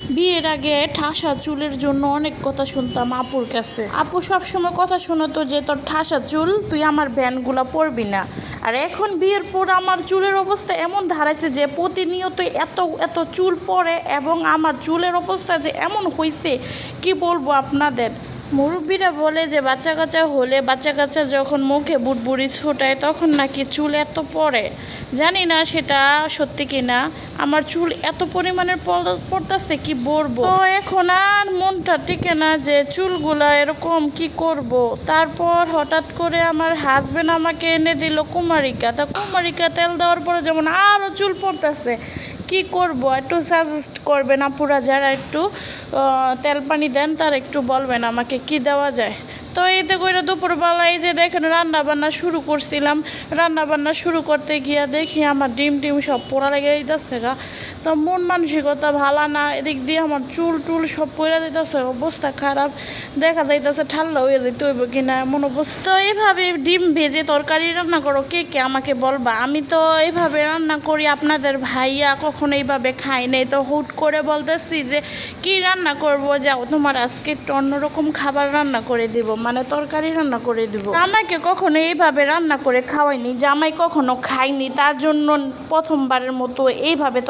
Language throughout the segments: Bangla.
বিয়ের আগে ঠাসা চুলের জন্য অনেক কথা শুনতাম আপুর কাছে। আপু সবসময় কথা শোনাতো যে, তোর ঠাসা চুল, তুই আমার ব্যান্ডগুলো পরবি না। আর এখন বিয়ের পর আমার চুলের অবস্থা এমন ধারাইছে যে প্রতিনিয়ত এত এত চুল পড়ে এবং আমার চুলের অবস্থা যে এমন হয়েছে কি বলব আপনাদের? মুরব্বীরা বলে যে, বাচ্চা কাচ্চা হলে বাচ্চা কাচ্চা যখন মুখে বুটবুড়ি ছোটায়, তখন নাকি চুল এত পড়ে জানি না সেটা সত্যি কি না আমার চুল এত পরিমাণের পড়- পড়তাছে, কি বলব? এখন আর মনটা টিকে না যে চুলগুলা এরকম কি করব। তারপর হঠাৎ করে আমার হাজবেন্ড আমাকে এনে দিল কুমারিকা। তা কুমারিকা তেল দেওয়ার পরে যেমন আরও চুল পড়তেছে, কি করব? একটু সাজেস্ট করবেন আপুরা যারা একটু তেল পানি দেন, তার একটু বলবেন আমাকে কি দেওয়া যায়। তো এতে করে দুপুরবেলায় যে দেখেন রান্না বান্না শুরু করছিলাম। রান্না বান্না শুরু করতে গিয়া দেখি আমার ডিম টিম সব পোড়া লেগে যাচ্ছে গা। তো মন মানসিকতা ভালো না, এদিক দিয়ে আমার চুল টুল সব পড়ে দিতেছে অবস্থা খারাপ, দেখা যাইতেছে ঠান্ডা হয়ে যেতে হইব কিনা, এমন অবস্থা। তো এইভাবে ডিম ভেজে তরকারি রান্না করো, কে কে আমাকে বলবা? আমি তো এইভাবে রান্না করি, আপনাদের ভাইয়া কখনো এইভাবে খাই নাই, তো হুট করে বলতেছি যে, কি রান্না করব? যাও, তোমার আজকে একটু অন্যরকম খাবার রান্না করে দিব মানে তরকারি রান্না করে দিব। আমাকে কখনো এইভাবে রান্না করে খাওয়াইনি জামাই কখনো খাইনি তার জন্য প্রথমবারের মতো এইভাবে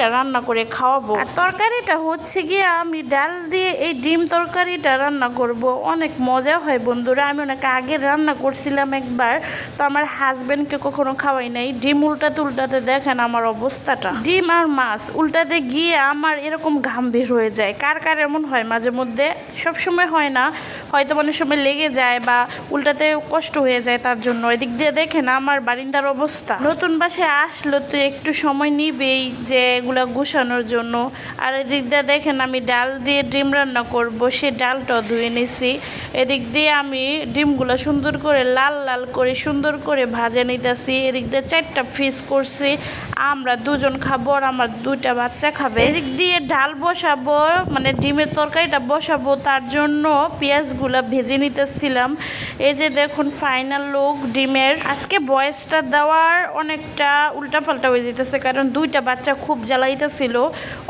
তরকারিটা রান্না করে খাওয়াবো। আর তরকারিটা হচ্ছে গিয়ে আমি ডাল দিয়ে এই ডিম তরকারিটা রান্না করব। অনেক মজা হয় বন্ধুরা। আমি অনেক আগে রান্না করছিলাম একবার, তো আমার হাজবেন্ডকে কখনো খাওয়াই নাই। ডিম উল্টাতে উল্টাতে দেখেন আমার অবস্থাটা। ডিম আর মাছ উল্টাতে গিয়ে আমার এরকম ঘাম বের হয়ে যায়। কার কার এমন হয় মাঝে মধ্যে? সব সময় হয় না। হয়তো অনেক সময় লেগে যায় বা উল্টাতে কষ্ট হয়ে যায় তার জন্য। এদিক দিয়ে দেখেন আমার বারিন্দার অবস্থা। নতুন বাসায় আসলো তো একটু সময় নিবেই যে এগুলা গুছানোর জন্য। আর এদিক দিয়ে দেখেন, আমি ডাল দিয়ে ডিম রান্না করব, সে ডালটাও ধুয়ে নিছি। এদিক দিয়ে আমি ডিমগুলো সুন্দর করে, লাল লাল করে, সুন্দর করে ভাজে নিতেছি। এদিক দিয়ে চারটা ফিস করছি, আমরা দুজন খাব আর আমার দুইটা বাচ্চা খাবে। এদিক দিয়ে ডাল বসাবো মানে ডিমের তরকারিটা বসাবো, তার জন্য পেঁয়াজগুলা ভেজে নিতেছিলাম। এই যে দেখুন ফাইনাল লুক ডিমের। আজকে বয়সটা দেওয়ার অনেকটা উল্টাপাল্টা হয়ে যেতেছে, কারণ দুইটা বাচ্চা খুব জ্বালাইতেছিল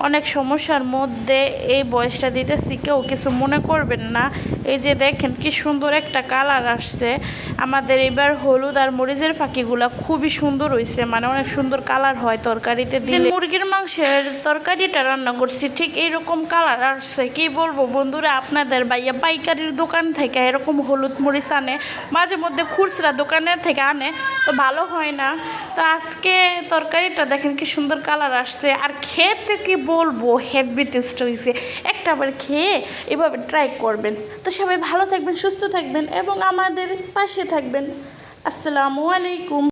অনেক সমস্যার মধ্যে এই বয়সটা দিতেছি কেউ কিছু মনে করবেন না। এই যে দেখেন কি সুন্দর একটা কালার আসছে। আমাদের এবার হলুদ আর মরিচের ফাঁকিগুলা খুবই সুন্দর হয়েছে মানে অনেক সুন্দর কালার হয় তরকারিতে দিলে। মুরগির মাংসের তরকারিটা রান্না করছি ঠিক এইরকম কালার আসছে। কি বলব বন্ধুরা আপনাদের ভাইয়া পাইকারির দোকান থেকে এরকম হলুদ মরিচ আনে মাঝে মধ্যে খুচরা দোকানের থেকে আনে তো ভালো হয় না। তো আজকে তরকারিটা দেখেন কি সুন্দর কালার আসছে। আর খেতে কি বলব? হেভি টেস্ট হয়েছে একটা আবার খেয়ে এভাবে ট্রাই করবেন। তো সবাই ভালো থাকবেন, সুস্থ থাকবেন এবং আমাদের পাশে থাকবেন। আসসালামু আলাইকুম।